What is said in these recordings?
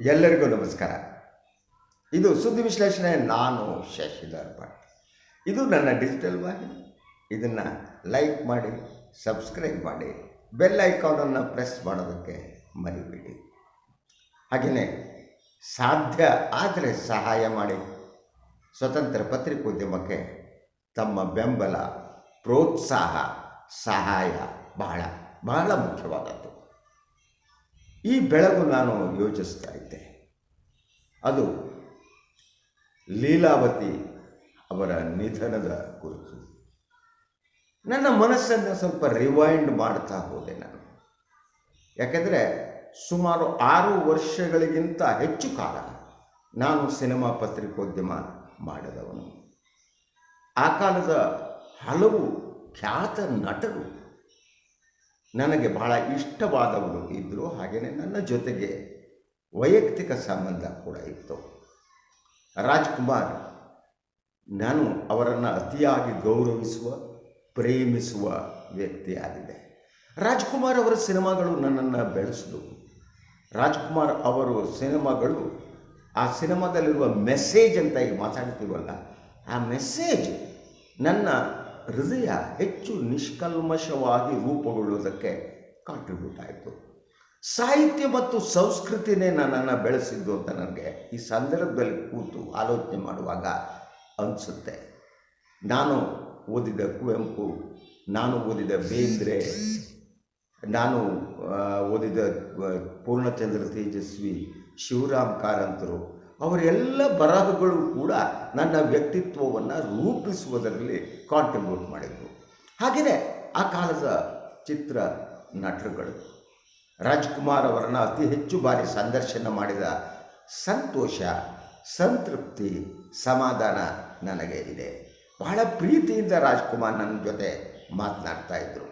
ಎಲ್ಲರಿಗೂ ನಮಸ್ಕಾರ. ಇದು ಸುದ್ದಿ ವಿಶ್ಲೇಷಣೆ, ನಾನು ಶಶಿಧರ್ ಭಟ್. ಇದು ನನ್ನ ಡಿಜಿಟಲ್ ವಾಹಿನಿ. ಇದನ್ನು ಲೈಕ್ ಮಾಡಿ, ಸಬ್ಸ್ಕ್ರೈಬ್ ಮಾಡಿ, ಬೆಲ್ ಐಕಾನನ್ನು ಪ್ರೆಸ್ ಮಾಡೋದಕ್ಕೆ ಮರಿಬೇಡಿ. ಹಾಗೆಯೇ ಸಾಧ್ಯ ಆದರೆ ಸಹಾಯ ಮಾಡಿ. ಸ್ವತಂತ್ರ ಪತ್ರಿಕೋದ್ಯಮಕ್ಕೆ ತಮ್ಮ ಬೆಂಬಲ, ಪ್ರೋತ್ಸಾಹ, ಸಹಾಯ ಬಹಳ ಬಹಳ ಮುಖ್ಯವಾದದ್ದು. ಈ ಬೆಳಗು ನಾನು ಯೋಚಿಸ್ತಾ ಇದ್ದೆ. ಅದು ಲೀಲಾವತಿ ಅವರ ನಿಧನದ ಕುರಿತು ನನ್ನ ಮನಸ್ಸನ್ನು ಸ್ವಲ್ಪ ರಿವೈಂಡ್ ಮಾಡ್ತಾ ಹೋದೆ ನಾನು. ಯಾಕೆಂದರೆ ಸುಮಾರು ಆರು ವರ್ಷಗಳಿಗಿಂತ ಹೆಚ್ಚು ಕಾಲ ನಾನು ಸಿನಿಮಾ ಪತ್ರಿಕೋದ್ಯಮ ಮಾಡಿದವನು. ಆ ಕಾಲದ ಹಲವು ಖ್ಯಾತ ನಟರು ನನಗೆ ಬಹಳ ಇಷ್ಟವಾದವರು ಇದ್ದರು ಹಾಗೆಯೇ ನನ್ನ ಜೊತೆಗೆ ವೈಯಕ್ತಿಕ ಸಂಬಂಧ ಕೂಡ ಇತ್ತು. ರಾಜ್ಕುಮಾರ್, ನಾನು ಅವರನ್ನು ಅತಿಯಾಗಿ ಗೌರವಿಸುವ, ಪ್ರೇಮಿಸುವ ವ್ಯಕ್ತಿಯಾಗಿದೆ ರಾಜ್ಕುಮಾರ್ ಅವರ ಸಿನಿಮಾಗಳು ನನ್ನನ್ನು ಬೆಳೆಸಿದವು. ರಾಜ್ಕುಮಾರ್ ಅವರು ಸಿನಿಮಾಗಳು, ಆ ಸಿನಿಮಾದಲ್ಲಿರುವ ಮೆಸೇಜ್ ಅಂತ ಈಗ ಮಾತಾಡ್ತೀವಲ್ಲ, ಆ ಮೆಸೇಜ್ ನನ್ನ ಹೃದಯ ಹೆಚ್ಚು ನಿಷ್ಕಲ್ಮಶವಾಗಿ ರೂಪುಗೊಳ್ಳುವುದಕ್ಕೆ ಕಾಂಟ್ರಿಬ್ಯೂಟ್ ಆಯಿತು ಸಾಹಿತ್ಯ ಮತ್ತು ಸಂಸ್ಕೃತಿನೇ ನನ್ನನ್ನು ಬೆಳೆಸಿದ್ದು ಅಂತ ನನಗೆ ಈ ಸಂದರ್ಭದಲ್ಲಿ ಕೂತು ಆಲೋಚನೆ ಮಾಡುವಾಗ ಅನಿಸುತ್ತೆ. ನಾನು ಓದಿದ ಕುವೆಂಪು, ನಾನು ಓದಿದ ಬೇಂದ್ರೆ, ನಾನು ಓದಿದ ಪೂರ್ಣಚಂದ್ರ ತೇಜಸ್ವಿ, ಶಿವರಾಮ್ ಕಾರಂತರು ಅವರೆಲ್ಲ ಬರಹಗಳು ಕೂಡ ನನ್ನ ವ್ಯಕ್ತಿತ್ವವನ್ನು ರೂಪಿಸುವುದರಲ್ಲಿ ಕಾಂಟ್ರಿಬ್ಯೂಟ್ ಮಾಡಿದರು. ಹಾಗೆಯೇ ಆ ಕಾಲದ ಚಿತ್ರ ನಟರುಗಳು. ರಾಜ್ಕುಮಾರ್ ಅವರನ್ನು ಅತಿ ಹೆಚ್ಚು ಬಾರಿ ಸಂದರ್ಶನ ಮಾಡಿದ ಸಂತೋಷ, ಸಂತೃಪ್ತಿ, ಸಮಾಧಾನ ನನಗೆ ಇದೆ. ಬಹಳ ಪ್ರೀತಿಯಿಂದ ರಾಜ್ಕುಮಾರ್ ನನ್ನ ಜೊತೆ ಮಾತನಾಡ್ತಾ ಇದ್ದರು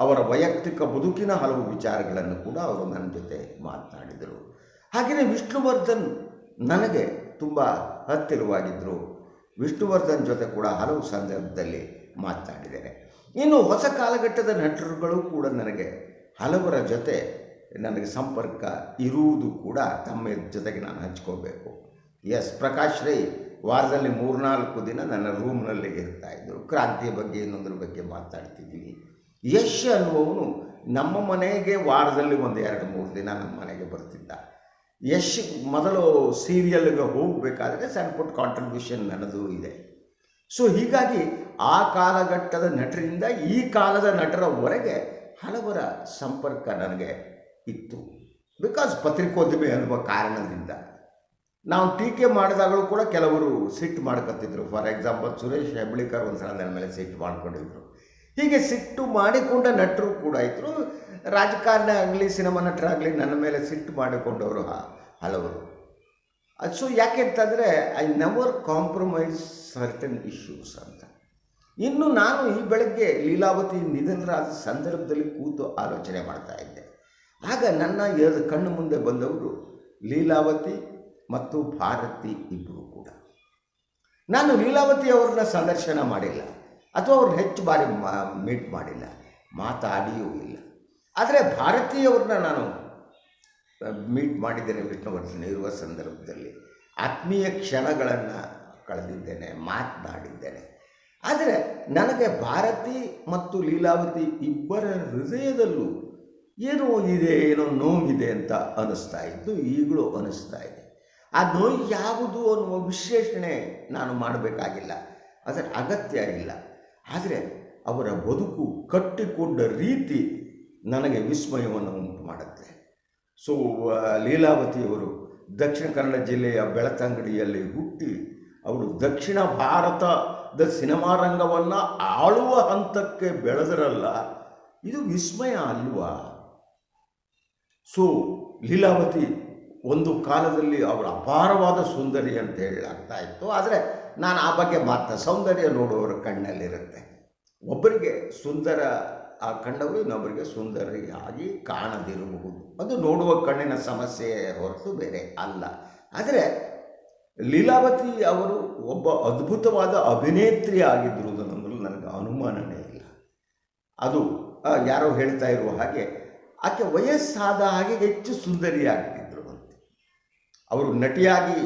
ಅವರ ವೈಯಕ್ತಿಕ ಬದುಕಿನ ಹಲವು ವಿಚಾರಗಳನ್ನು ಕೂಡ ಅವರು ನನ್ನ ಜೊತೆ ಮಾತನಾಡಿದರು. ಹಾಗೆಯೇ ವಿಷ್ಣುವರ್ಧನ್ ನನಗೆ ತುಂಬ ಹತ್ತಿರವಾಗಿದ್ದರು ವಿಷ್ಣುವರ್ಧನ್ ಜೊತೆ ಕೂಡ ಹಲವು ಸಂದರ್ಭದಲ್ಲಿ ಮಾತನಾಡಿದ್ದೇನೆ. ಇನ್ನು ಹೊಸ ಕಾಲಘಟ್ಟದ ನಟರುಗಳು ಕೂಡ ನನಗೆ ಹಲವರ ಜೊತೆ ನನಗೆ ಸಂಪರ್ಕ ಇರುವುದು ಕೂಡ ತಮ್ಮ ಜೊತೆಗೆ ನಾನು ಹಂಚ್ಕೋಬೇಕು ಎಸ್, ಪ್ರಕಾಶ್ ರೈ ವಾರದಲ್ಲಿ ಮೂರ್ನಾಲ್ಕು ದಿನ ನನ್ನ ರೂಮ್ನಲ್ಲಿ ಇರ್ತಾ ಇದ್ದರು. ಕ್ರಾಂತಿಯ ಬಗ್ಗೆ ಇನ್ನೊಂದ್ರ ಬಗ್ಗೆ ಮಾತಾಡ್ತಿದ್ದೀವಿ ಯಶ್ ಅನ್ನುವವನು ನಮ್ಮ ಮನೆಗೆ ವಾರದಲ್ಲಿ ಒಂದು ಎರಡು ಮೂರು ದಿನ ನಮ್ಮ ಮನೆಗೆ ಬರ್ತಿದ್ದ. ಯಶ್ ಮೊದಲು ಸೀರಿಯಲ್ಗೆ ಹೋಗಬೇಕಾದ್ರೆ ಸಣ್ಣ ಪುಟ್ಟ ಕಾಂಟ್ರಿಬ್ಯೂಷನ್ ನನ್ನದು ಇದೆ. ಸೊ ಹೀಗಾಗಿ ಆ ಕಾಲಘಟ್ಟದ ನಟರಿಂದ ಈ ಕಾಲದ ನಟರವರೆಗೆ ಹಲವರ ಸಂಪರ್ಕ ನನಗೆ ಇತ್ತು. ಬಿಕಾಸ್ ಪತ್ರಿಕೋದ್ಯಮಿ ಅನ್ನುವ ಕಾರಣದಿಂದ. ನಾವು ಟೀಕೆ ಮಾಡಿದಾಗಲೂ ಕೂಡ ಕೆಲವರು ಸಿಟ್ಟು ಮಾಡ್ಕೊತಿದ್ರು ಫಾರ್ ಎಕ್ಸಾಂಪಲ್ ಸುರೇಶ್ ಹೆಬ್ಳಿಕರ್ ಒಂದು ಸಲ ನನ್ನ ಮೇಲೆ ಸಿಟ್ಟು ಮಾಡ್ಕೊಂಡಿದ್ರು. ಹೀಗೆ ಸಿಟ್ಟು ಮಾಡಿಕೊಂಡ ನಟರು ಕೂಡ ಇದ್ದರು ರಾಜಕಾರಣ ಆಗಲಿ, ಸಿನಿಮಾ ನಟರಾಗಲಿ, ನನ್ನ ಮೇಲೆ ಸಿಟ್ಟು ಮಾಡಿಕೊಂಡವರು ಹಲವರು. ಅದು ಸೊ ಯಾಕೆ ಅಂತಂದರೆ I never compromise certain issues ಅಂತ. ಇನ್ನು ನಾನು ಈ ಬೆಳಗ್ಗೆ ಲೀಲಾವತಿ ನಿಧನರಾದ ಸಂದರ್ಭದಲ್ಲಿ ಕೂತು ಆಲೋಚನೆ ಮಾಡ್ತಾ ಇದ್ದೆ. ಆಗ ನನ್ನ ಎರಡು ಕಣ್ಣು ಮುಂದೆ ಬಂದವರು ಲೀಲಾವತಿ ಮತ್ತು ಭಾರತಿ ಇಬ್ಬರು ಕೂಡ. ನಾನು ಲೀಲಾವತಿ ಅವ್ರನ್ನ ಸಂದರ್ಶನ ಮಾಡಿಲ್ಲ. ಅಥವಾ ಅವ್ರನ್ನ ಹೆಚ್ಚು ಬಾರಿ ಮೀಟ್ ಮಾಡಿಲ್ಲ, ಮಾತಾಡಿಯೂ ಇಲ್ಲ. ಆದರೆ ಭಾರತೀಯವ್ರನ್ನ ನಾನು ಮೀಟ್ ಮಾಡಿದ್ದೇನೆ ವಿಷ್ಣುವರ್ಧನ್ ಇರುವ ಸಂದರ್ಭದಲ್ಲಿ. ಆತ್ಮೀಯ ಕ್ಷಣಗಳನ್ನು ಕಳೆದಿದ್ದೇನೆ, ಮಾತನಾಡಿದ್ದೇನೆ. ಆದರೆ ನನಗೆ ಭಾರತಿ ಮತ್ತು ಲೀಲಾವತಿ ಇಬ್ಬರ ಹೃದಯದಲ್ಲೂ ಏನೋ ಇದೆ, ಏನೋ ನೋವಿದೆ ಅಂತ ಅನ್ನಿಸ್ತಾ ಇತ್ತು, ಈಗಲೂ ಅನ್ನಿಸ್ತಾ ಇದೆ. ಆ ನೋವು ಯಾವುದು ಅನ್ನುವ ವಿಶ್ಲೇಷಣೆ ನಾನು ಮಾಡಬೇಕಾಗಿಲ್ಲ. ಅದರ ಅಗತ್ಯ ಇಲ್ಲ. ಆದರೆ ಅವರ ಬದುಕು ಕಟ್ಟಿಕೊಂಡ ರೀತಿ ನನಗೆ ವಿಸ್ಮಯವನ್ನು ಉಂಟು ಮಾಡುತ್ತೆ. ಸೊ ಲೀಲಾವತಿಯವರು ದಕ್ಷಿಣ ಕನ್ನಡ ಜಿಲ್ಲೆಯ ಬೆಳತಂಗಡಿಯಲ್ಲಿ ಹುಟ್ಟಿ ಅವರು ದಕ್ಷಿಣ ಭಾರತದ ಸಿನಿಮಾ ರಂಗವನ್ನು ಆಳುವ ಹಂತಕ್ಕೆ ಬೆಳೆದರಲ್ಲ, ಇದು ವಿಸ್ಮಯ ಅಲ್ವಾ? ಸೊ, ಲೀಲಾವತಿ ಒಂದು ಕಾಲದಲ್ಲಿ ಅವರ ಅಪಾರವಾದ ಸುಂದರಿ ಅಂತ ಆಗ್ತಾ ಇತ್ತು. ಆದರೆ ನಾನು ಆ ಬಗ್ಗೆ ಮಾತ್ರ ಸೌಂದರ್ಯ ನೋಡುವವರ ಕಣ್ಣಲ್ಲಿರುತ್ತೆ. ಒಬ್ಬರಿಗೆ ಸುಂದರ ಆ ಕಂಡವರು ಇನ್ನೊಬ್ಬರಿಗೆ ಸುಂದರಿಯಾಗಿ ಕಾಣದಿರಬಹುದು. ಅದು ನೋಡುವ ಕಣ್ಣಿನ ಸಮಸ್ಯೆ ಹೊರತು ಬೇರೆ ಅಲ್ಲ. ಆದರೆ ಲೀಲಾವತಿ ಅವರು ಒಬ್ಬ ಅದ್ಭುತವಾದ ಅಭಿನೇತ್ರಿ ಆಗಿದ್ದರು ಅನ್ನೋದ್ರಲ್ಲಿ ನನಗೆ ಅನುಮಾನನೇ ಇಲ್ಲ. ಅದು ಯಾರೋ ಹೇಳ್ತಾ ಇರುವ ಹಾಗೆ ಆಕೆ ವಯಸ್ಸಾದ ಹಾಗೆ ಹೆಚ್ಚು ಸುಂದರಿಯಾಗ್ತಿದ್ರು ಅಂತ. ಅವರು ನಟಿಯಾಗಿ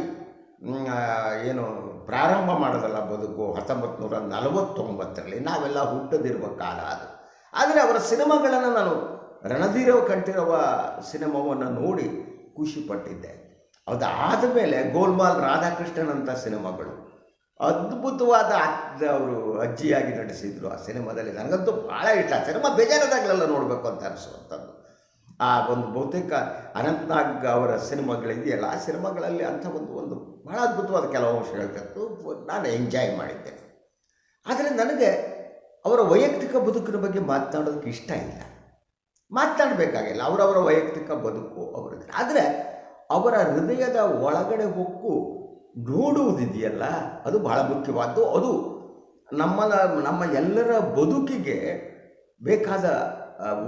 ಏನು ಪ್ರಾರಂಭ ಮಾಡೋದಲ್ಲ ಬದುಕು ಹತ್ತೊಂಬತ್ತು ನೂರ ನಲವತ್ತೊಂಬತ್ತರಲ್ಲಿ ನಾವೆಲ್ಲ ಹುಟ್ಟದಿರುವ ಕಾಲ ಅದು. ಆದರೆ ಅವರ ಸಿನಿಮಾಗಳನ್ನು ನಾನು ರಣಧೀರವ ಕಂಠೀರವ ಸಿನಿಮಾವನ್ನು ನೋಡಿ ಖುಷಿಪಟ್ಟಿದ್ದೆ ಅದಾದ ಮೇಲೆ ಗೋಲ್ಮಾಲ್ ರಾಧಾಕೃಷ್ಣನ್ ಅಂತ ಸಿನಿಮಾಗಳು ಅದ್ಭುತವಾದ ಅವರು ಅಜ್ಜಿಯಾಗಿ ನಟಿಸಿದ್ರು ಆ ಸಿನಿಮಾದಲ್ಲಿ. ನನಗಂತೂ ಭಾಳ ಇಷ್ಟ. ಸಿನಿಮಾ ಬೇಜಾರದಾಗಲೆಲ್ಲ ನೋಡಬೇಕು ಅಂತ ಅನಿಸುವಂಥದ್ದು. ಆ ಒಂದು ಬಹುತೇಕ ಅನಂತನಾಗ್ ಅವರ ಸಿನಿಮಾಗಳಿದೆಯಲ್ಲ, ಆ ಸಿನಿಮಾಗಳಲ್ಲಿ ಅಂಥ ಒಂದು ಒಂದು ಬಹಳ ಅದ್ಭುತವಾದ ಕೆಲವು ಅಂಶಗಳಿತ್ತು ನಾನು ಎಂಜಾಯ್ ಮಾಡಿದ್ದೆ ಆದರೆ ನನಗೆ ಅವರ ವೈಯಕ್ತಿಕ ಬದುಕಿನ ಬಗ್ಗೆ ಮಾತನಾಡೋದಕ್ಕೆ ಇಷ್ಟ ಇಲ್ಲ. ಮಾತನಾಡಬೇಕಾಗಿಲ್ಲ, ಅವರವರ ವೈಯಕ್ತಿಕ ಬದುಕು ಅವರದ್ದು. ಆದರೆ ಅವರ ಹೃದಯದ ಒಳಗಡೆ ಹೊಕ್ಕು ನೋಡುವುದಿದೆಯಲ್ಲ, ಅದು ಬಹಳ ಮುಖ್ಯವಾದ್ದು. ಅದು ನಮ್ಮ ನಮ್ಮ ಎಲ್ಲರ ಬದುಕಿಗೆ ಬೇಕಾದ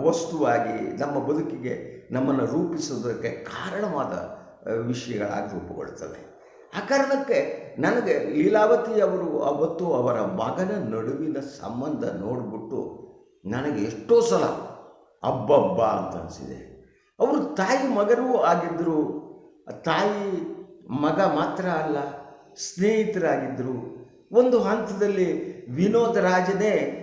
ವಸ್ತುವಾಗಿ ನಮ್ಮ ಬದುಕಿಗೆ ನಮ್ಮನ್ನು ರೂಪಿಸೋದಕ್ಕೆ ಕಾರಣವಾದ ವಿಷಯಗಳಾಗಿ ರೂಪುಗೊಳ್ತವೆ ಆ ಕಾರಣಕ್ಕೆ ನನಗೆ ಲೀಲಾವತಿ ಅವರು ಅವತ್ತು ಅವರ ಮಗನ ನಡುವಿನ ಸಂಬಂಧ ನೋಡಿಬಿಟ್ಟು ನನಗೆ ಎಷ್ಟೋ ಸಲ ಅಬ್ಬಬ್ಬ ಅಂತ ಅನಿಸಿದೆ. ಅವರು ತಾಯಿ ಮಗರೂ ಆಗಿದ್ದರು. ತಾಯಿ ಮಗ ಮಾತ್ರ ಅಲ್ಲ ಸ್ನೇಹಿತರಾಗಿದ್ದರು. ಒಂದು ಹಂತದಲ್ಲಿ ವಿನೋದ್ ರಾಜನೇ ಆ,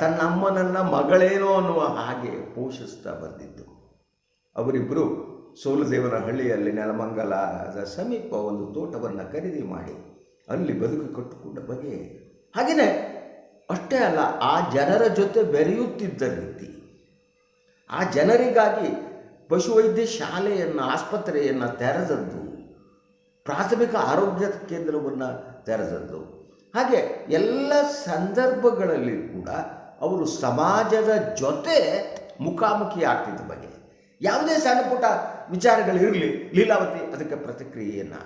ತನ್ನ ಅಮ್ಮನನ್ನು ಮಗಳೇನೋ ಅನ್ನುವ ಹಾಗೆ ಪೋಷಿಸ್ತಾ ಬಂದಿದ್ದು. ಅವರಿಬ್ಬರು ಸೋಲದೇವನ ಹಳ್ಳಿಯಲ್ಲಿ ನೆಲಮಂಗಲದ ಸಮೀಪ ಒಂದು ತೋಟವನ್ನು ಖರೀದಿ ಮಾಡಿ ಅಲ್ಲಿ ಬದುಕು ಕಟ್ಟಿಕೊಂಡ ಬಗೆ. ಹಾಗೆಯೇ ಅಷ್ಟೇ ಅಲ್ಲ, ಆ ಜನರ ಜೊತೆ ಬೆರೆಯುತ್ತಿದ್ದ ರೀತಿ. ಆ ಜನರಿಗಾಗಿ ಪಶುವೈದ್ಯ ಶಾಲೆಯನ್ನು, ಆಸ್ಪತ್ರೆಯನ್ನು ತೆರೆದದ್ದು, ಪ್ರಾಥಮಿಕ ಆರೋಗ್ಯ ಕೇಂದ್ರವನ್ನು ತೆರೆದದ್ದು. ಹಾಗೆ ಎಲ್ಲ ಸಂದರ್ಭಗಳಲ್ಲಿ ಕೂಡ ಅವರು ಸಮಾಜದ ಜೊತೆ ಮುಖಾಮುಖಿ ಆಗ್ತಿದ್ದ ಬಗ್ಗೆ. ಯಾವುದೇ ಸಣ್ಣ ಪುಟ್ಟ ವಿಚಾರಗಳಿರಲಿ ಲೀಲಾವತಿ ಅದಕ್ಕೆ ಪ್ರತಿಕ್ರಿಯೆಯನ್ನು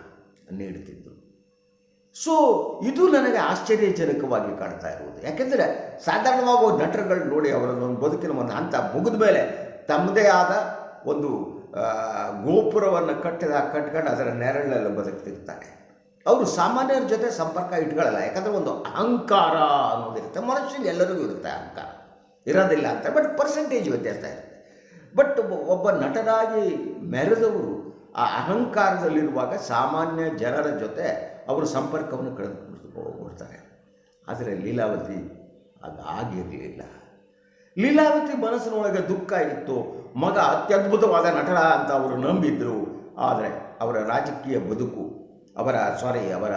ನೀಡುತ್ತಿದ್ದರು ಸೊ ಇದು ನನಗೆ ಆಶ್ಚರ್ಯಜನಕವಾಗಿ ಕಾಣ್ತಾ ಇರುವುದು. ಯಾಕೆಂದರೆ ಸಾಧಾರಣವಾಗಿ ನಟರುಗಳು ನೋಡಿ ಅವರನ್ನು ಒಂದು ಬದುಕಿನ ಒಂದು ಹಂತ ಮುಗಿದ ಮೇಲೆ ತಮ್ಮದೇ ಆದ ಒಂದು ಗೋಪುರವನ್ನು ಕಟ್ಟಿದ ಕಟ್ಕೊಂಡು ಅದರ ನೆರಳಲ್ಲಿ ಬದುಕ್ತಿರ್ತಾರೆ. ಅವರು ಸಾಮಾನ್ಯರ ಜೊತೆ ಸಂಪರ್ಕ ಇಟ್ಕೊಳ್ಳಲ್ಲ. ಯಾಕಂದರೆ ಒಂದು ಅಹಂಕಾರ ಅನ್ನೋದಿರುತ್ತೆ. ಮನುಷ್ಯನಿಗೆ ಎಲ್ಲರಿಗೂ ಇರುತ್ತೆ ಅಹಂಕಾರ. ಇರೋದಿಲ್ಲ ಅಂತ. ಬಟ್ ಪರ್ಸೆಂಟೇಜ್ ವ್ಯತ್ಯಾಸ ಇರುತ್ತೆ. ಬಟ್ ಒಬ್ಬ ನಟರಾಗಿ ಮೆರೆದವರು ಆ ಅಹಂಕಾರದಲ್ಲಿರುವಾಗ ಸಾಮಾನ್ಯ ಜನರ ಜೊತೆ ಅವರು ಸಂಪರ್ಕವನ್ನು ಕಳೆದುಕೊಂಡು ಆದರೆ ಲೀಲಾವತಿ ಅದಾಗಿರಲಿಲ್ಲ ಲೀಲಾವತಿ ಮನಸ್ಸಿನೊಳಗೆ ದುಃಖ ಇತ್ತು. ಮಗ ಅತ್ಯದ್ಭುತವಾದ ನಟನ ಅಂತ ಅವರು ನಂಬಿದ್ರು. ಆದರೆ ಅವರ ರಾಜಕೀಯ ಬದುಕು ಅವರ ಸಾರಿ ಅವರ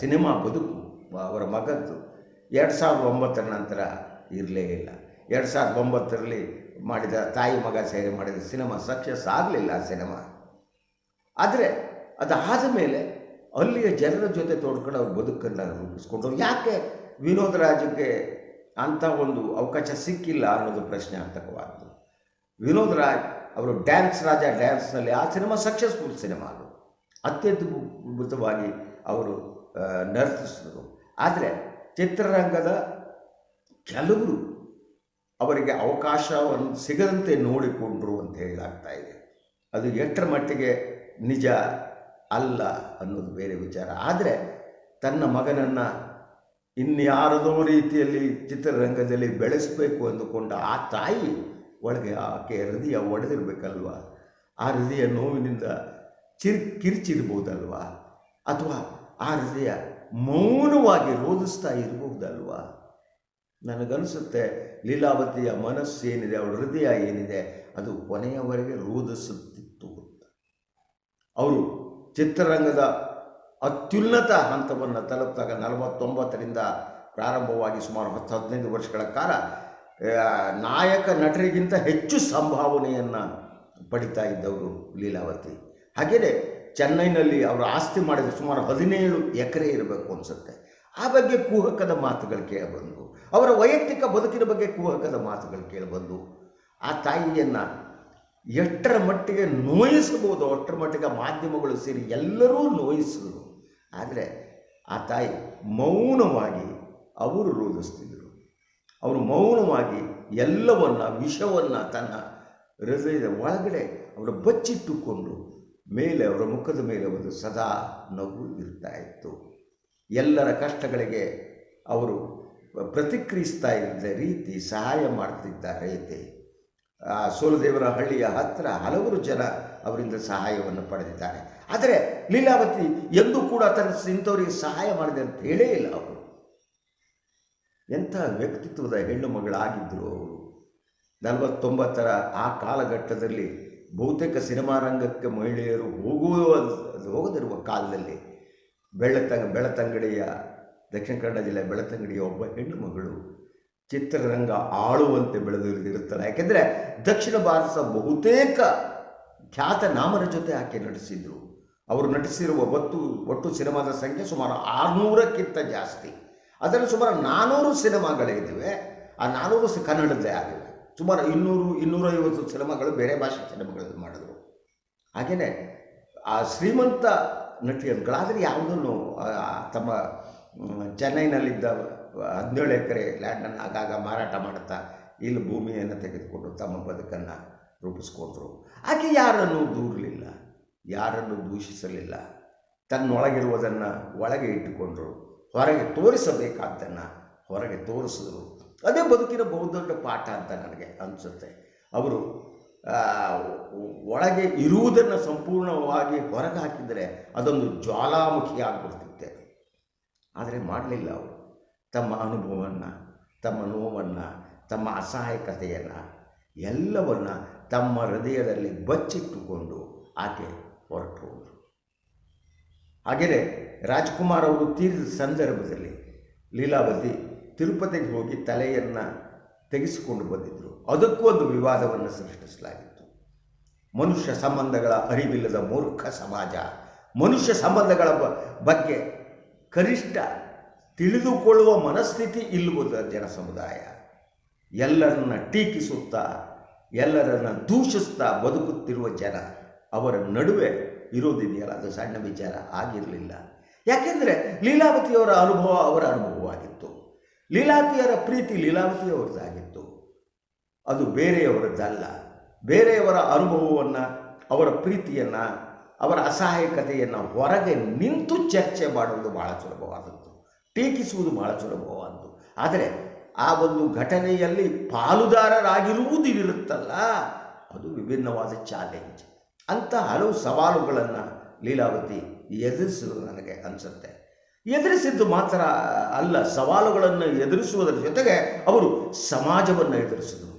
ಸಿನಿಮಾ ಬದುಕು, ಅವರ ಮಗದ್ದು ಎರಡು ಸಾವಿರದ ಒಂಬತ್ತರ ನಂತರ ಇರಲೇ ಇಲ್ಲ. ಎರಡು ಸಾವಿರದ ಒಂಬತ್ತರಲ್ಲಿ ಮಾಡಿದ ತಾಯಿ ಮಗ ಸೇರಿ ಮಾಡಿದ ಸಿನಿಮಾ ಸಕ್ಸಸ್ ಆಗಲಿಲ್ಲ ಆ ಸಿನಿಮಾ. ಆದರೆ ಅದಾದ ಮೇಲೆ ಅಲ್ಲಿಯ ಜನರ ಜೊತೆ ತೋಡ್ಕೊಂಡು ಅವ್ರ ಬದುಕನ್ನು ರೂಪಿಸ್ಕೊಂಡ್ರು. ಯಾಕೆ ವಿನೋದ್ ರಾಜಕ್ಕೆ ಅಂಥ ಒಂದು ಅವಕಾಶ ಸಿಕ್ಕಿಲ್ಲ ಅನ್ನೋದು ಪ್ರಶ್ನಾರ್ಥಕವಾದ್ದು ವಿನೋದ್ ರಾಜ್, ಅವರು ಡ್ಯಾನ್ಸ್ ರಾಜ ಡ್ಯಾನ್ಸ್ನಲ್ಲಿ ಆ ಸಿನಿಮಾ ಸಕ್ಸಸ್ಫುಲ್ ಸಿನಿಮಾ ಅದು. ಅತ್ಯದ್ಭುತವಾಗಿ ಅವರು ನರ್ತಿಸಿದರು ಆದರೆ ಚಿತ್ರರಂಗದ ಕೆಲವರು ಅವರಿಗೆ ಅವಕಾಶವನ್ನು ಸಿಗದಂತೆ ನೋಡಿಕೊಂಡರು ಅಂತ ಹೇಳಾಗ್ತಾ ಇದೆ. ಅದು ಎಷ್ಟರ ಮಟ್ಟಿಗೆ ನಿಜ ಅಲ್ಲ ಅನ್ನೋದು ಬೇರೆ ವಿಚಾರ. ಆದರೆ ತನ್ನ ಮಗನನ್ನು ಇನ್ಯಾರದೋ ರೀತಿಯಲ್ಲಿ ಚಿತ್ರರಂಗದಲ್ಲಿ ಬೆಳೆಸಬೇಕು ಅಂದುಕೊಂಡ ಆ ತಾಯಿ ಒಳಗೆ ಆಕೆ ಹೃದಯ ಒಡೆದಿರಬೇಕಲ್ವ? ಆ ಹೃದಯ ನೋವಿನಿಂದ ಚಿರ್ ಕಿರ್ಚಿರ್ಬೋದಲ್ವಾ ಅಥವಾ ಆ ಹೃದಯ ಮೌನವಾಗಿ ರೋಧಿಸ್ತಾ ಇರಬಹುದಲ್ವಾ ನನಗನ್ನಿಸುತ್ತೆ ಲೀಲಾವತಿಯ ಮನಸ್ಸು ಏನಿದೆ ಅವಳ ಹೃದಯ ಏನಿದೆ, ಅದು ಕೊನೆಯವರೆಗೆ ರೋಧಿಸುತ್ತಿತ್ತು ಅಂತ. ಅವರು ಚಿತ್ರರಂಗದ ಅತ್ಯುನ್ನತ ಹಂತವನ್ನು ತಲುಪಿದಾಗ ನಲವತ್ತೊಂಬತ್ತರಿಂದ ಪ್ರಾರಂಭವಾಗಿ ಸುಮಾರು ಹತ್ತು ಹದಿನೈದು ವರ್ಷಗಳ ಕಾಲ ನಾಯಕ ನಟರಿಗಿಂತ ಹೆಚ್ಚು ಸಂಭಾವನೆಯನ್ನು ಪಡಿತಾ ಇದ್ದವರು ಲೀಲಾವತಿ. ಹಾಗೆಯೇ ಚೆನ್ನೈನಲ್ಲಿ ಅವರು ಆಸ್ತಿ ಮಾಡಿದ ಸುಮಾರು ಹದಿನೇಳು ಎಕರೆ ಇರಬೇಕು ಅನಿಸುತ್ತೆ. ಆ ಬಗ್ಗೆ ಕುಹಕದ ಮಾತುಗಳು ಕೇಳಬಂದು, ಅವರ ವೈಯಕ್ತಿಕ ಬದುಕಿನ ಬಗ್ಗೆ ಕುಹಕದ ಮಾತುಗಳು ಕೇಳಬಂದು, ಆ ತಾಯಿಯನ್ನು ಎಷ್ಟರ ಮಟ್ಟಿಗೆ ನೋಯಿಸಬಹುದು, ಅಷ್ಟರ ಮಟ್ಟಿಗೆ ಮಾಧ್ಯಮಗಳು ಸೇರಿ ಎಲ್ಲರೂ ನೋಯಿಸಿದರು. ಆದರೆ ಆ ತಾಯಿ ಮೌನವಾಗಿ ಅವರು ರೋಧಿಸ್ತಿದ್ದರು ಅವರು ಮೌನವಾಗಿ ಎಲ್ಲವನ್ನ, ವಿಷವನ್ನು ತನ್ನ ಹೃದಯದ ಒಳಗಡೆ ಅವರು ಬಚ್ಚಿಟ್ಟುಕೊಂಡು ಮೇಲೆ ಅವರ ಮುಖದ ಮೇಲೆ ಒಂದು ಸದಾ ನಗು ಇರ್ತಾ ಇತ್ತು. ಎಲ್ಲರ ಕಷ್ಟಗಳಿಗೆ ಅವರು ಪ್ರತಿಕ್ರಿಯಿಸ್ತಾ ಇದ್ದ ರೀತಿ ಸಹಾಯ ಮಾಡ್ತಿದ್ದ ರೀತಿ. ಆ ಸೋಲದೇವರ ಹಳ್ಳಿಯ ಹತ್ತಿರ ಹಲವರು ಜನ ಅವರಿಂದ ಸಹಾಯವನ್ನು ಪಡೆದಿದ್ದಾರೆ. ಆದರೆ ಲೀಲಾವತಿ ಎಂದೂ ಕೂಡ ತನ್ನ ಇಂಥವರಿಗೆ ಸಹಾಯ ಮಾಡಿದೆ ಅಂತ ಹೇಳೇ ಇಲ್ಲ ಅವರು ಎಂಥ ವ್ಯಕ್ತಿತ್ವದ ಹೆಣ್ಣು ಮಗಳಾಗಿದ್ದರು ಅವರು ನಲವತ್ತೊಂಬತ್ತರ ಆ ಕಾಲಘಟ್ಟದಲ್ಲಿ ಬಹುತೇಕ ಸಿನಿಮಾ ರಂಗಕ್ಕೆ ಮಹಿಳೆಯರು ಹೋಗುವ ಹೋಗದಿರುವ ಕಾಲದಲ್ಲಿ ಬೆಳ್ಳತ ಬೆಳತಂಗಡಿಯ ದಕ್ಷಿಣ ಕನ್ನಡ ಜಿಲ್ಲೆ ಬೆಳತಂಗಡಿಯ ಒಬ್ಬ ಹೆಣ್ಣು ಮಗಳು ಚಿತ್ರರಂಗ ಆಳುವಂತೆ ಬೆಳೆದಿರುತ್ತಾಳೆ ಯಾಕೆಂದರೆ ದಕ್ಷಿಣ ಭಾರತದ ಬಹುತೇಕ ಖ್ಯಾತ ನಾಮರ ಜೊತೆ ಆಕೆ ನಟಿಸಿದರು. ಅವರು ನಟಿಸಿರುವ ಒತ್ತು, ಒಟ್ಟು ಸಿನಿಮಾದ ಸಂಖ್ಯೆ ಸುಮಾರು ಆರುನೂರಕ್ಕಿಂತ ಜಾಸ್ತಿ. ಅದರಲ್ಲಿ ಸುಮಾರು ನಾನ್ನೂರು ಸಿನಿಮಾಗಳಿದ್ದಾವೆ ಆ ನಾನ್ನೂರು ಕನ್ನಡದ್ದೇ ಆಗಿವೆ. ಸುಮಾರು ಇನ್ನೂರು ಇನ್ನೂರೈವತ್ತು ಸಿನಿಮಾಗಳು ಬೇರೆ ಭಾಷೆ ಸಿನಿಮಾಗಳಲ್ಲಿ ಮಾಡಿದ್ರು. ಹಾಗೆಯೇ ಆ ಶ್ರೀಮಂತ ನಟಿಯರುಗಳಾದರೆ ಯಾವುದನ್ನು ಆ, ತಮ್ಮ ಚೆನ್ನೈನಲ್ಲಿದ್ದ ಹದಿನೇಳು ಎಕರೆ ಲ್ಯಾಂಡನ್ನು ಆಗಾಗ ಮಾರಾಟ ಮಾಡುತ್ತಾ ಇಲ್ಲಿ ಭೂಮಿಯನ್ನು ತೆಗೆದುಕೊಂಡು ತಮ್ಮ ಬದುಕನ್ನು ರೂಪಿಸ್ಕೊಂಡ್ರು. ಆಕೆ ಯಾರನ್ನು ದೂರಲಿಲ್ಲ ಯಾರನ್ನು ದೂಷಿಸಲಿಲ್ಲ. ತನ್ನೊಳಗಿರುವುದನ್ನು ಒಳಗೆ ಇಟ್ಟುಕೊಂಡರು. ಹೊರಗೆ ತೋರಿಸಬೇಕಾದ್ದನ್ನು ಹೊರಗೆ ತೋರಿಸಿದ್ರು. ಅದೇ ಬದುಕಿನ ಬಹುದೊಡ್ಡ ಪಾಠ ಅಂತ ನನಗೆ ಅನಿಸುತ್ತೆ. ಅವರು ಒಳಗೆ ಇರುವುದನ್ನು ಸಂಪೂರ್ಣವಾಗಿ ಹೊರಗೆ ಹಾಕಿದರೆ ಅದೊಂದು ಜ್ವಾಲಾಮುಖಿ ಆದರೆ ಮಾಡಲಿಲ್ಲ ಅವರು. ತಮ್ಮ ಅನುಭವವನ್ನು, ತಮ್ಮ ನೋವನ್ನು, ತಮ್ಮ ಅಸಹಾಯಕತೆಯನ್ನು ಎಲ್ಲವನ್ನು ತಮ್ಮ ಹೃದಯದಲ್ಲಿ ಬಚ್ಚಿಟ್ಟುಕೊಂಡು ಆಕೆ ಹೊರಟು ಹೋದರು ಹಾಗೆಯೇ ರಾಜ್ಕುಮಾರ್ ಅವರು ತೀರಿದ ಸಂದರ್ಭದಲ್ಲಿ ಲೀಲಾವತಿ ತಿರುಪತಿಗೆ ಹೋಗಿ ತಲೆಯನ್ನು ತೆಗೆಸಿಕೊಂಡು ಬಂದಿದ್ದರು ಅದಕ್ಕೂ ಒಂದು ವಿವಾದವನ್ನು ಸೃಷ್ಟಿಸಲಾಗಿತ್ತು. ಮನುಷ್ಯ ಸಂಬಂಧಗಳ ಅರಿವಿಲ್ಲದ ಮೂರ್ಖ ಸಮಾಜ. ಮನುಷ್ಯ ಸಂಬಂಧಗಳ ಬಗ್ಗೆ ಕನಿಷ್ಠ ತಿಳಿದುಕೊಳ್ಳುವ ಮನಸ್ಥಿತಿ ಇಲ್ಲುವುದ ಜನ ಸಮುದಾಯ. ಎಲ್ಲರನ್ನ ಟೀಕಿಸುತ್ತಾ, ಎಲ್ಲರನ್ನ ದೂಷಿಸ್ತಾ ಬದುಕುತ್ತಿರುವ ಜನ ಅವರ ನಡುವೆ ಇರೋದಿದೆಯಲ್ಲ, ಅದು ಸಣ್ಣ ವಿಚಾರ, ಆಗಿರಲಿಲ್ಲ. ಯಾಕೆಂದರೆ ಲೀಲಾವತಿಯವರ ಅನುಭವ ಅವರ ಅನುಭವವಾಗಿತ್ತು. ಲೀಲಾವತಿಯರ ಪ್ರೀತಿ ಲೀಲಾವತಿಯವರದ್ದಾಗಿತ್ತು ಅದು ಬೇರೆಯವರದ್ದಲ್ಲ. ಬೇರೆಯವರ ಅನುಭವವನ್ನು, ಅವರ ಪ್ರೀತಿಯನ್ನು, ಅವರ ಅಸಹಾಯಕತೆಯನ್ನು ಹೊರಗೆ ನಿಂತು ಚರ್ಚೆ ಮಾಡುವುದು ಬಹಳ ಸುಲಭವಾದದ್ದು. ಟೀಕಿಸುವುದು ಬಹಳ ಸುಲಭವಾದದ್ದು. ಆದರೆ ಆ ಒಂದು ಘಟನೆಯಲ್ಲಿ ಪಾಲುದಾರರಾಗಿರುವುದು ಇರುತ್ತಲ್ಲ ಅದು ವಿಭಿನ್ನವಾದ ಚಾಲೆಂಜ್ ಅಂತ ಹಲವು ಸವಾಲುಗಳನ್ನು ಲೀಲಾವತಿ ಎದುರಿಸಲು ನನಗೆ ಅನಿಸುತ್ತೆ. ಎದುರಿಸಿದ್ದು ಮಾತ್ರ ಅಲ್ಲ, ಸವಾಲುಗಳನ್ನು ಎದುರಿಸುವುದರ ಜೊತೆಗೆ ಅವರು ಸಮಾಜವನ್ನು ಎದುರಿಸಿದರು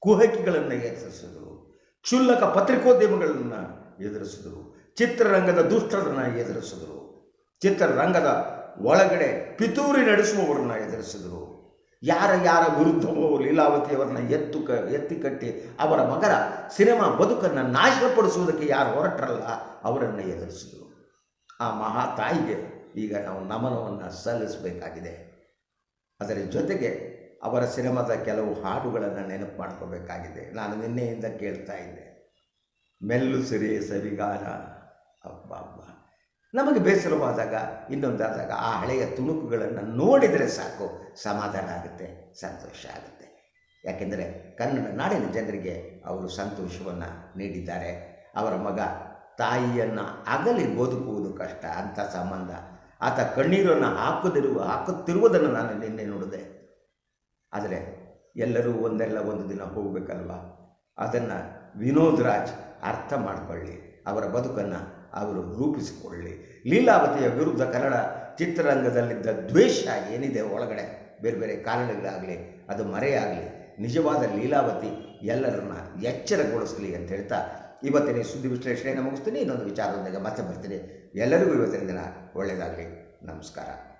ಕುಹಕಿಗಳನ್ನು ಎದುರಿಸಿದರು, ಕ್ಷುಲ್ಲಕ ಪತ್ರಿಕೋದ್ಯಮಗಳನ್ನು ಎದುರಿಸಿದರು, ಚಿತ್ರರಂಗದ ದುಷ್ಟರನ್ನು ಎದುರಿಸಿದರು, ಚಿತ್ರರಂಗದ ಒಳಗಡೆ ಪಿತೂರಿ ನಡೆಸುವವರನ್ನು ಎದುರಿಸಿದರು. ಯಾರ ಯಾರ ವಿರುದ್ಧವೋ ಲೀಲಾವತಿಯವರನ್ನ ಎತ್ತು ಕ, ಎತ್ತಿ ಕಟ್ಟಿ ಅವರ ಮಗರ ಸಿನಿಮಾ ಬದುಕನ್ನು ನಾಶಪಡಿಸುವುದಕ್ಕೆ ಯಾರು ಹೊರಟರಲ್ಲ, ಅವರನ್ನು ಎದುರಿಸಿದರು. ಆ ಮಹಾ ತಾಯಿಗೆ ಈಗ ನಾವು ನಮನವನ್ನು ಸಲ್ಲಿಸಬೇಕಾಗಿದೆ. ಅದರ ಜೊತೆಗೆ ಅವರ ಸಿನಿಮಾದ ಕೆಲವು ಹಾಡುಗಳನ್ನು ನೆನಪು ಮಾಡ್ಕೋಬೇಕಾಗಿದೆ. ನಾನು ನಿನ್ನೆಯಿಂದ ಕೇಳ್ತಾ ಇದ್ದೆ. ಮೆಲ್ಲು ಸಿರಿ ಸವಿಗಾರ ಅಬ್ಬ ಅಬ್ಬ ನಮಗೆ ಬೇಸರವಾದಾಗ, ಇನ್ನೊಂದಾದಾಗ ಆ ಹಳೆಯ ತುಣುಕುಗಳನ್ನು ನೋಡಿದರೆ ಸಾಕು, ಸಮಾಧಾನ ಆಗುತ್ತೆ, ಸಂತೋಷ ಆಗುತ್ತೆ. ಯಾಕೆಂದರೆ ಕನ್ನಡ ನಾಡಿನ ಜನರಿಗೆ ಅವರು ಸಂತೋಷವನ್ನು ನೀಡಿದ್ದಾರೆ. ಅವರ ಮಗ ತಾಯಿಯನ್ನು ಅಗಲಿ ಬದುಕುವುದು ಕಷ್ಟ ಅಂಥ ಸಂಬಂಧ. ಆತ ಕಣ್ಣೀರನ್ನು ಹಾಕದಿರುವ ಹಾಕುತ್ತಿರುವುದನ್ನು ನಾನು ನಿನ್ನೆ ನೋಡಿದೆ. ಆದರೆ ಎಲ್ಲರೂ ಒಂದೆಲ್ಲ ಒಂದು ದಿನ ಹೋಗಬೇಕಲ್ವ? ಅದನ್ನು ವಿನೋದ್ ರಾಜ್ ಅರ್ಥ ಮಾಡಿಕೊಳ್ಳಿ, ಅವರ ಬದುಕನ್ನು ಅವರು ರೂಪಿಸಿಕೊಳ್ಳಿ. ಲೀಲಾವತಿಯ ವಿರುದ್ಧ ಕನ್ನಡ ಚಿತ್ರರಂಗದಲ್ಲಿದ್ದ ದ್ವೇಷ ಏನಿದೆ ಒಳಗಡೆ? ಬೇರೆ ಬೇರೆ ಕಾರಣಗಳಾಗಲಿ, ಅದು ಮರೆಯಾಗಲಿ, ನಿಜವಾದ ಲೀಲಾವತಿ ಎಲ್ಲರನ್ನ ಎಚ್ಚರಗೊಳಿಸಲಿ ಅಂತ ಹೇಳ್ತಾ ಇವತ್ತಿನ ಸುದ್ದಿ ವಿಶ್ಲೇಷಣೆಯನ್ನು ಮುಗಿಸ್ತೀನಿ. ಇನ್ನೊಂದು ವಿಚಾರದೊಂದಿಗೆ ಮತ್ತೆ ಬರ್ತೀನಿ. ಎಲ್ಲರಿಗೂ ಇವತ್ತಿನ ದಿನ ಒಳ್ಳೆಯದಾಗಲಿ. ನಮಸ್ಕಾರ.